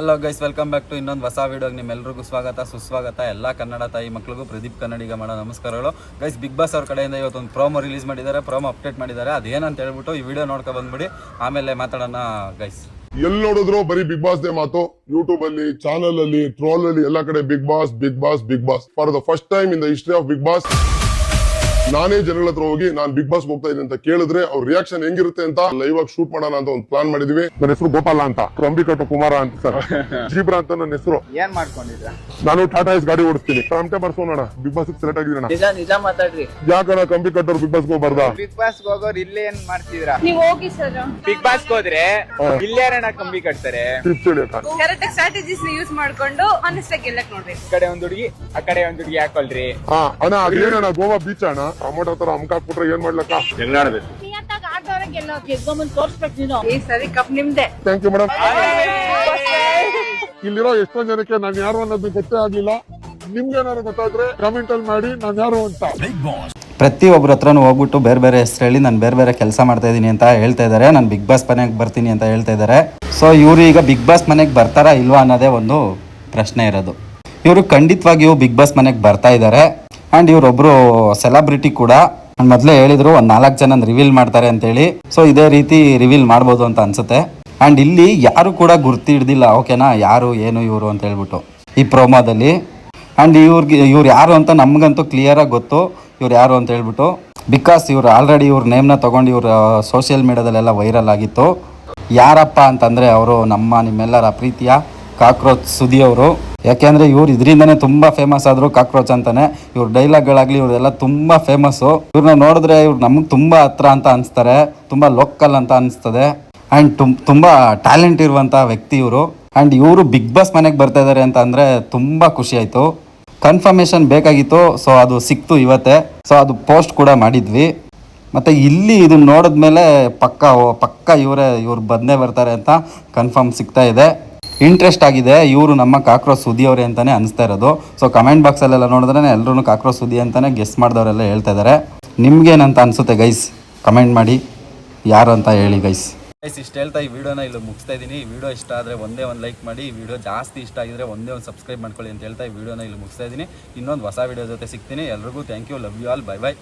Hello guys welcome back to ಇನ್ನೊಂದು ಹೊಸ ವಿಡಿಯೋಗೆ ನಿಮ್ಮೆಲ್ಲರಿಗೂ ಸ್ವಾಗತ, ಸುಸ್ವಾಗತ, ಎಲ್ಲ ಕನ್ನಡ ತಾಯಿ ಮಕ್ಕಳಿಗೂ ಪ್ರದೀಪ್ ಕನ್ನಡಿಗ ಮಾಡೋ ನಮಸ್ಕಾರಗಳು. ಗೈಸ್ ಬಿಗ್ ಬಾಸ್ ಅವ್ರ ಕಡೆಯಿಂದ ಇವತ್ತೊಂದು ಪ್ರೋಮೋ ರಿಲೀಸ್ ಮಾಡಿದ್ದಾರೆ ಪ್ರೋಮೋ ಅಪ್ಡೇಟ್ ಮಾಡಿದ್ದಾರೆ. ಅದೇನಂತ ಹೇಳ್ಬಿಟ್ಟು ಈ ವಿಡಿಯೋ ನೋಡ್ಕೊ ಬಂದ್ಬಿಡಿ. ಆಮೇಲೆ ಮಾತಾಡೋಣ ಗೈಸ್ ಎಲ್ಲಿ ನೋಡಿದ್ರು ಬರೀ ಬಿಗ್ ಬಾಸ್ ದೇ ಮಾತು? ಯೂಟ್ಯೂಬ್ ಅಲ್ಲಿ ಚಾನಲ್ ಅಲ್ಲಿ ಟ್ರೋಲ್ ಅಲ್ಲಿ, ಎಲ್ಲಾ ಕಡೆ Bigg Boss Bigg Boss Bigg Boss for the first time in the history of Bigg Boss ನಾನೇ ಜನಗಳ ಹತ್ರ ಹೋಗಿ ನಾನ್ ಬಿಗ್ ಬಾಸ್ ಹೋಗ್ತಾ ಇದ್ದೀನಿ ಅಂತ ಕೇಳಿದ್ರೆ ಅವ್ರ ರಿಯಾಕ್ಷನ್ ಹೆಂಗಿರುತ್ತೆ ಅಂತ ಲೈವ್ ಆಗಿ ಶೂಟ್ ಮಾಡೋಣ ಅಂತ ಒಂದು ಪ್ಲಾನ್ ಮಾಡಿದೀವಿ. ನನ್ನ ಹೆಸರು ಗೋಪಾಲ ಅಂತ. ಕಂಬಿಕಟ್ಟು ಕುಮಾರ ಅಂತ ಸರ್. ಜೀಬ್ರಾ ಅಂತ ನನ್ನ ಹೆಸರು. ಏನ್ ಮಾಡ್ಕೊಂಡಿದ್ರ? ನಾನು ಟಾಟಾ ಎಸ್ ಗಾಡಿ ಓಡಿಸ್ತೀನಿ. ಟಮಟೆ ಬರ್ಸೋಣ. ಬಿಗ್ ಬಾಸ್ ಸೆಲೆಕ್ಟ್ ಆಗಿದ್ದೀನಿ ನಿಜ ನಿಜ ಮಾತಾಡ್ರಿ. ಯಾಕಣ ಕಂಬಿ ಕಟ್ಟೋರು ಬಿಗ್ ಬಾಸ್ ಹೋಗ್ಬಾರ್ದ? ಬಿಗ್ ಬಾಸ್ ಹೋಗೋರು ಇಲ್ಲೇ ಏನ್ ಮಾಡ್ತಿದ್ರ ನೀವ್ ಹೋಗಿ ಸರ್. ಬಿಗ್ ಬಾಸ್ ಹೋದ್ರೆ ಇಲ್ಲೇರಣ ಕಂಬಿ ಕಟ್ತಾರೆ? ಹೇಳಿ ಕರೆಕ್ಟ್ ಸ್ಟ್ರಾಟಜೀಸ್ ಯೂಸ್ ಮಾಡ್ಕೊಂಡು ಗೆಲ್ಲಕ್ ನೋಡ್ಬೇಕು ಈ ಕಡೆ ಒಂದ್ ಹುಡುಗಿ ಆ ಕಡೆ ಒಂದ್ ಹುಡುಗಿ ಹಾಕೊಳ್ರಿ. ಹಾ ಅಣ್ಣ ಅದೇನಣ್ಣ ಗೋವಾ ಬೀಚ್ ಅಣ್ಣ? ಟೊಮೊಟೊ ತರ ಅಮ್ಕ ಹಾಕ್ಬಿಟ್ರೆ ಏನ್ ಮಾಡ್ಲಕ್ಕ? ಈ ಸರಿ cup Nimde. Thank you madam ಇಲ್ಲಿರೋ ಎಷ್ಟೋ ಜನಕ್ಕೆ ನಾನು ಯಾರು ಅನ್ನೋದು ಗೊತ್ತೇ ಆಗ್ಲಿಲ್ಲ. ನಿಮ್ಗೆ ಏನಾದ್ರು ಗೊತ್ತಾದ್ರೆ ಕಮೆಂಟ್ ಅಲ್ಲಿ ಮಾಡಿ ನಾನು ಯಾರು ಅಂತ. ಪ್ರತಿಯೊಬ್ಬರ ಹತ್ರನೂ ಹೋಗ್ಬಿಟ್ಟು ಬೇರೆ ಬೇರೆ ಹೆಸರು ಹೇಳಿ ನಾನು ಬೇರೆ ಬೇರೆ ಕೆಲಸ ಮಾಡ್ತಾ ಇದ್ದೀನಿ ಅಂತ ಹೇಳ್ತಾ ಇದ್ದಾರೆ ನಾನು ಬಿಗ್ ಬಾಸ್ ಮನೆಗೆ ಬರ್ತೀನಿ ಅಂತ ಹೇಳ್ತಾ ಇದ್ದಾರೆ ಸೊ ಇವರು ಈಗ ಬಿಗ್ ಬಾಸ್ ಮನೆಗೆ ಬರ್ತಾರಾ ಇಲ್ವಾ ಅನ್ನೋದೇ ಒಂದು ಪ್ರಶ್ನೆ ಇರೋದು. ಇವರು ಖಂಡಿತವಾಗಿಯೂ ಬಿಗ್ ಬಾಸ್ ಮನೆಗೆ ಬರ್ತಾ ಇದ್ದಾರೆ ಆ್ಯಂಡ್ ಇವರೊಬ್ಬರು ಸೆಲೆಬ್ರಿಟಿ ಕೂಡ ಮೊದ್ಲೇ ಹೇಳಿದ್ರು ಒಂದು ನಾಲ್ಕು ಜನ ರಿವೀಲ್ ಮಾಡ್ತಾರೆ ಅಂತೇಳಿ. ಸೊ ಇದೇ ರೀತಿ ರಿವೀಲ್ ಮಾಡ್ಬೋದು ಅಂತ ಅನ್ಸುತ್ತೆ. ಆ್ಯಂಡ್ ಇಲ್ಲಿ ಯಾರು ಕೂಡ ಗುರ್ತಿ ಹಿಡ್ದಿಲ್ಲ ಓಕೆನಾ ಯಾರು, ಏನು, ಇವರು ಅಂತ ಹೇಳ್ಬಿಟ್ಟು ಈ ಪ್ರೋಮೋದಲ್ಲಿ ಆ್ಯಂಡ್ ಇವ್ರಿಗೆ, ಇವ್ರು ಯಾರು ಅಂತ ನಮಗಂತೂ ಕ್ಲಿಯರಾಗಿ ಗೊತ್ತು, ಇವ್ರು ಯಾರು ಅಂತ ಹೇಳ್ಬಿಟ್ಟು. ಬಿಕಾಸ್ ಇವ್ರು ಆಲ್ರೆಡಿ ಇವ್ರ ನೇಮ್ನ ತಗೊಂಡು ಇವ್ರ ಸೋಷಿಯಲ್ ಮೀಡಿಯಾದಲ್ಲೆಲ್ಲ ವೈರಲ್ ಆಗಿತ್ತು. ಯಾರಪ್ಪ ಅಂತಂದರೆ, ಅವರು ನಮ್ಮ ನಿಮ್ಮೆಲ್ಲರ ಪ್ರೀತಿಯ ಕಾಕ್ರೋಚ್ ಸುದಿ ಅವರು ಯಾಕೆಂದರೆ ಇವ್ರು ಇದರಿಂದನೇ ತುಂಬ ಫೇಮಸ್ ಆದರು ಕಾಕ್ರೋಚ್ ಅಂತಾನೆ. ಇವ್ರ ಡೈಲಾಗ್ಗಳಾಗಲಿ ಇವರೆಲ್ಲ ತುಂಬ ಫೇಮಸ್ಸು ಇವ್ರನ್ನ ನೋಡಿದ್ರೆ ಇವ್ರು ನಮ್ಗೆ ತುಂಬ ಹತ್ರ ಅಂತ ಅನಿಸ್ತಾರೆ. ತುಂಬ ಲೋಕಲ್ ಅಂತ ಅನಿಸ್ತದೆ. ಆ್ಯಂಡ್ ತುಂಬ ತುಂಬ ಟ್ಯಾಲೆಂಟ್ ಇರುವಂಥ ವ್ಯಕ್ತಿ ಇವರು. ಆ್ಯಂಡ್ ಇವರು ಬಿಗ್ ಬಾಸ್ ಮನೆಗೆ ಬರ್ತಾ ಇದ್ದಾರೆ ಅಂತ ಅಂದರೆ ತುಂಬ ಖುಷಿ ಆಯಿತು. ಕನ್ಫರ್ಮೇಷನ್ ಬೇಕಾಗಿತ್ತು. ಸೊ ಅದು ಸಿಕ್ತು ಇವತ್ತೇ. ಸೊ ಅದು ಪೋಸ್ಟ್ ಕೂಡ ಮಾಡಿದ್ವಿ. ಮತ್ತು ಇಲ್ಲಿ ಇದನ್ನ ನೋಡಿದ್ಮೇಲೆ ಪಕ್ಕ ಪಕ್ಕ ಇವರೇ, ಇವ್ರು ಬಂದೇ ಬರ್ತಾರೆ ಅಂತ ಕನ್ಫರ್ಮ್ ಸಿಗ್ತಾ ಇದೆ. ಇಂಟ್ರೆಸ್ಟ್ ಆಗಿದೆ. ಇವರು ನಮ್ಮ ಕಾಕ್ರೋಚ್ ಅವರೇ ಅಂತಲೇ ಅನಿಸ್ತಾ ಇರೋದು. ಸೊ ಕಮೆಂಟ್ ಬಾಕ್ಸಲ್ಲೆಲ್ಲ ನೋಡಿದ್ರೆ ಎಲ್ಲರೂ ಕಾಕ್ರೋಚ್ ಸುದ್ದಿ ಅಂತಲೇ ಗೆಸ್ ಮಾಡಿದವರೆಲ್ಲ ಹೇಳ್ತಾ ಇದ್ದಾರೆ ನಿಮ್ಗೇನಂತ ಅನ್ಸುತ್ತೆ ಗೈಸ್ ಕಮೆಂಟ್ ಮಾಡಿ. ಯಾರು ಅಂತ ಹೇಳಿ ಗೈಸ್ ಗೈಸ್ ಇಷ್ಟು ಹೇಳ್ತಾ ಈ ವಿಡಿಯೋನ ಇಲ್ಲಿ ಮುಗಿಸ್ತಾ ಇದ್ದೀನಿ. ಈ ವಿಡಿಯೋ ಇಷ್ಟ ಆದರೆ ಒಂದೇ ಒಂದು ಲೈಕ್ ಮಾಡಿ. ಈ ವಿಡಿಯೋ ಜಾಸ್ತಿ ಇಷ್ಟ ಆಗಿದ್ರೆ ಒಂದೇ ಒಂದು ಸಬ್ಸ್ಕ್ರೈಬ್ ಮಾಡ್ಕೊಳ್ಳಿ ಅಂತ ಹೇಳ್ತಾ ಈ ವಿಡಿಯೋನ ಇಲ್ಲಿ ಮುಗಿಸ್ತಾ ಇದ್ದೀನಿ. ಇನ್ನೊಂದು ಹೊಸ ವಿಡಿಯೋ ಜೊತೆ ಸಿಗ್ತೀನಿ. ಎಲ್ರಿಗೂ thank you love you all bye bye